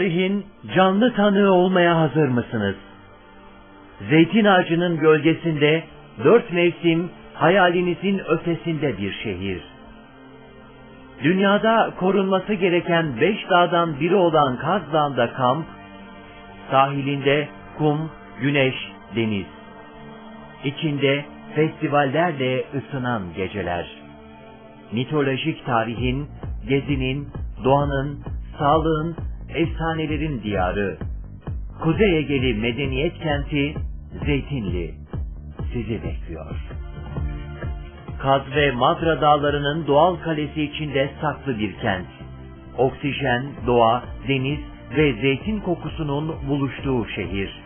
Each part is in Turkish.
Tarihin canlı tanığı olmaya hazır mısınız? Zeytin ağacının gölgesinde dört mevsim hayalinizin ötesinde bir şehir. Dünyada korunması gereken beş dağdan biri olan Kaz Dağı'nda kamp, sahilinde kum, güneş, deniz. İçinde festivallerle ısınan geceler. Mitolojik tarihin, gezinin, doğanın, sağlığın, efsanelerin diyarı. Kuzey Ege'li medeniyet kenti Zeytinli sizi bekliyor. Kaz ve Madra dağlarının doğal kalesi içinde saklı bir kent. Oksijen, doğa, deniz ve zeytin kokusunun buluştuğu şehir.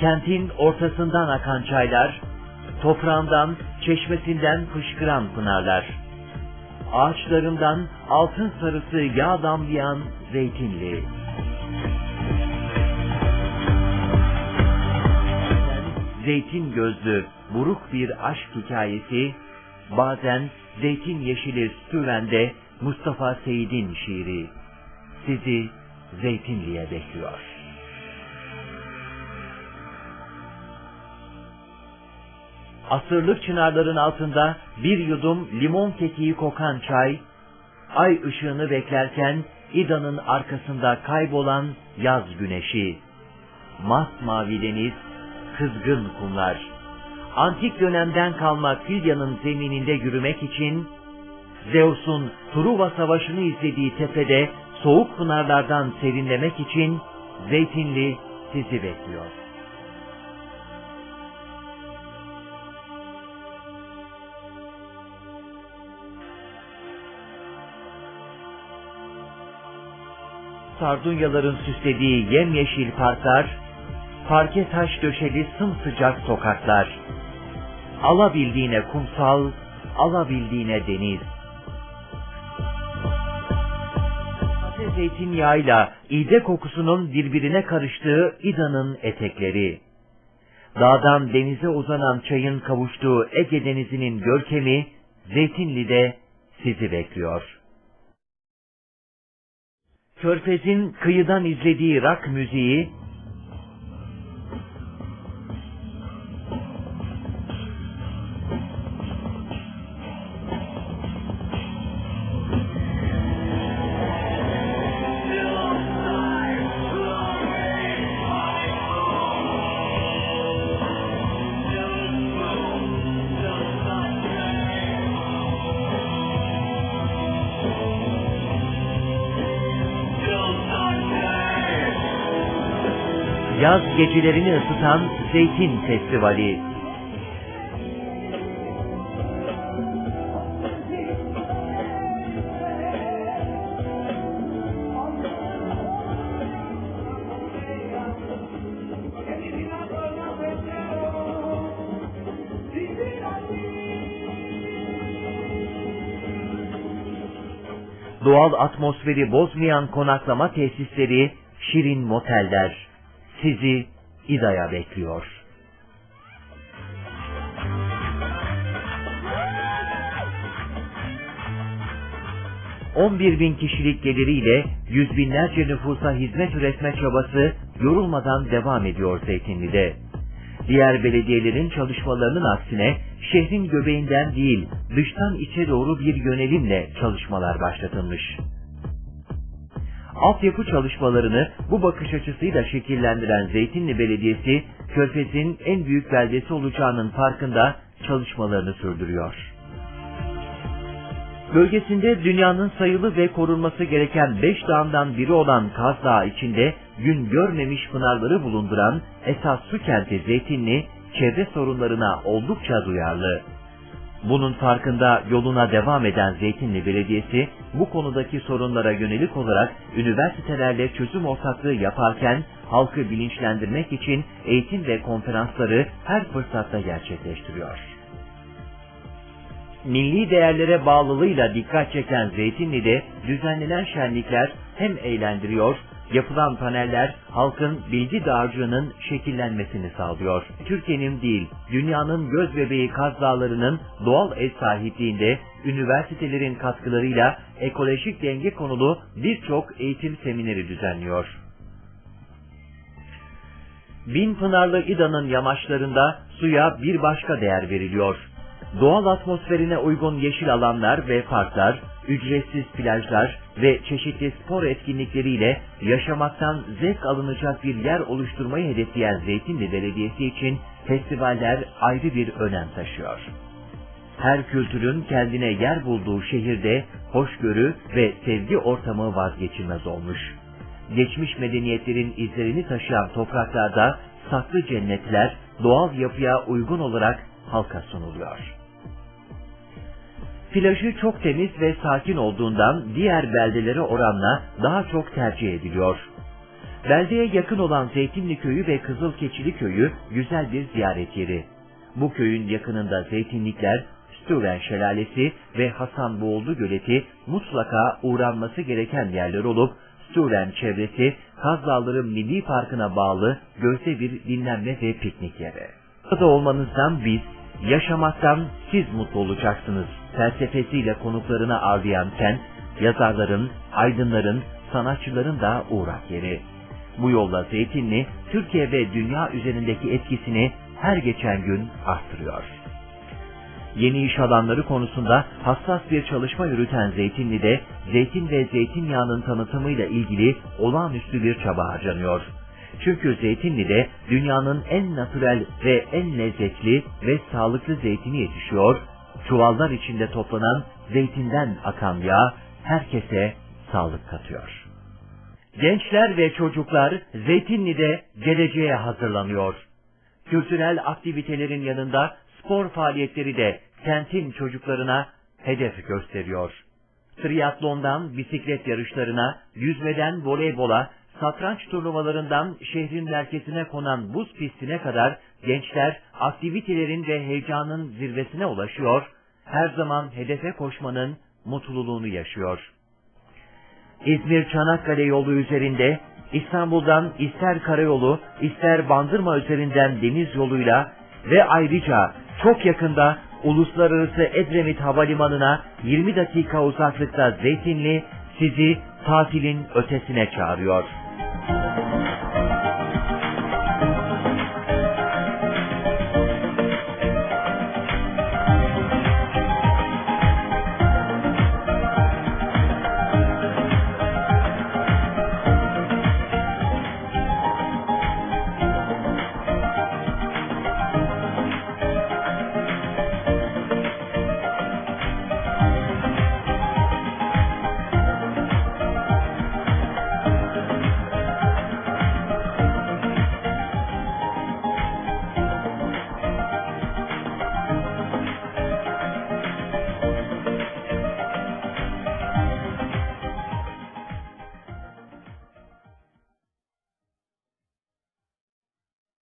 Kentin ortasından akan çaylar, toprağından, çeşmesinden fışkıran pınarlar. Ağaçlarından altın sarısı yağ damlayan zeytinli. Zeytin gözlü, buruk bir aşk hikayesi, bazen zeytin yeşili Stüven'de Mustafa Seyit'in şiiri. Sizi Zeytinli'ye bekliyor. Asırlık çınarların altında bir yudum limon kekiği kokan çay, ay ışığını beklerken İda'nın arkasında kaybolan yaz güneşi, masmavi deniz, kızgın kumlar, antik dönemden kalma Filya'nın zemininde yürümek için, Zeus'un Truva Savaşı'nı izlediği tepede soğuk pınarlardan serinlemek için Zeytinli sizi bekliyor. Sardunyaların süslediği yemyeşil parklar, parke taş döşeli sımsıcak sokaklar, alabildiğine kumsal, alabildiğine deniz. Taze zeytinyağıyla ide kokusunun birbirine karıştığı İda'nın etekleri. Dağdan denize uzanan çayın kavuştuğu Ege denizinin görkemi Zeytinli'de sizi bekliyor. Körfez'in kıyıdan izlediği rak müziği, yaz gecelerini ısıtan Zeytin Festivali. Doğal atmosferi bozmayan konaklama tesisleri, şirin moteller sizi İda'ya bekliyor. On bir bin kişilik geliriyle yüz binlerce nüfusa hizmet üretme çabası yorulmadan devam ediyor Zeytinli'de. Diğer belediyelerin çalışmalarının aksine şehrin göbeğinden değil dıştan içe doğru bir yönelimle çalışmalar başlatılmış altyapı çalışmalarını bu bakış açısıyla şekillendiren Zeytinli Belediyesi, Körfez'in en büyük beldesi olacağının farkında çalışmalarını sürdürüyor. Bölgesinde dünyanın sayılı ve korunması gereken beş dağından biri olan Kaz Dağı içinde gün görmemiş pınarları bulunduran esas su kenti Zeytinli, çevre sorunlarına oldukça duyarlı. Bunun farkında yoluna devam eden Zeytinli Belediyesi bu konudaki sorunlara yönelik olarak üniversitelerle çözüm ortaklığı yaparken halkı bilinçlendirmek için eğitim ve konferansları her fırsatta gerçekleştiriyor. Milli değerlere bağlılığıyla dikkat çeken Zeytinli'de düzenlenen şenlikler hem eğlendiriyor Yapılan paneller halkın bilgi dağarcığının şekillenmesini sağlıyor. Türkiye'nin değil, dünyanın göz bebeği Kaz Dağları'nın doğal ev sahipliğinde üniversitelerin katkılarıyla ekolojik denge konulu birçok eğitim semineri düzenliyor. Bin Pınarlı İda'nın yamaçlarında suya bir başka değer veriliyor. Doğal atmosferine uygun yeşil alanlar ve parklar, ücretsiz plajlar ve çeşitli spor etkinlikleriyle yaşamaktan zevk alınacak bir yer oluşturmayı hedefleyen Zeytinli Belediyesi için festivaller ayrı bir önem taşıyor. Her kültürün kendine yer bulduğu şehirde hoşgörü ve sevgi ortamı vazgeçilmez olmuş. Geçmiş medeniyetlerin izlerini taşıyan topraklarda saklı cennetler doğal yapıya uygun olarak halka sunuluyor. Plajı çok temiz ve sakin olduğundan diğer beldelere oranla daha çok tercih ediliyor. Beldeye yakın olan Zeytinli Köyü ve Kızılkeçili Köyü güzel bir ziyaret yeri. Bu köyün yakınında zeytinlikler, Stüven Şelalesi ve Hasan Boğuldu Göleti mutlaka uğranması gereken yerler olup Stüven çevresi Kaz Dağları Milli Parkı'na bağlı gözde bir dinlenme ve piknik yeri. Burada olmanızdan biz, yaşamaktan siz mutlu olacaksınız felsefesiyle konuklarını ağırlayan kent, yazarların, aydınların, sanatçıların da uğrak yeri. Bu yolla Zeytinli, Türkiye ve dünya üzerindeki etkisini her geçen gün arttırıyor. Yeni iş alanları konusunda hassas bir çalışma yürüten Zeytinli'de zeytin ve zeytinyağının tanıtımıyla ilgili olağanüstü bir çaba harcanıyor. Çünkü Zeytinli'de dünyanın en natürel ve en lezzetli ve sağlıklı zeytini yetişiyor, çuvallar içinde toplanan zeytinden akan yağ herkese sağlık katıyor. Gençler ve çocuklar Zeytinli'de geleceğe hazırlanıyor. Kültürel aktivitelerin yanında spor faaliyetleri de kentin çocuklarına hedef gösteriyor. Triatlondan bisiklet yarışlarına, yüzmeden voleybola, satranç turnuvalarından şehrin merkezine konan buz pistine kadar gençler aktivitelerin ve heyecanın zirvesine ulaşıyor, her zaman hedefe koşmanın mutluluğunu yaşıyor. İzmir-Çanakkale yolu üzerinde İstanbul'dan ister karayolu ister Bandırma üzerinden deniz yoluyla ve ayrıca çok yakında Uluslararası Edremit Havalimanı'na 20 dakika uzaklıkta Zeytinli sizi tatilin ötesine çağırıyor.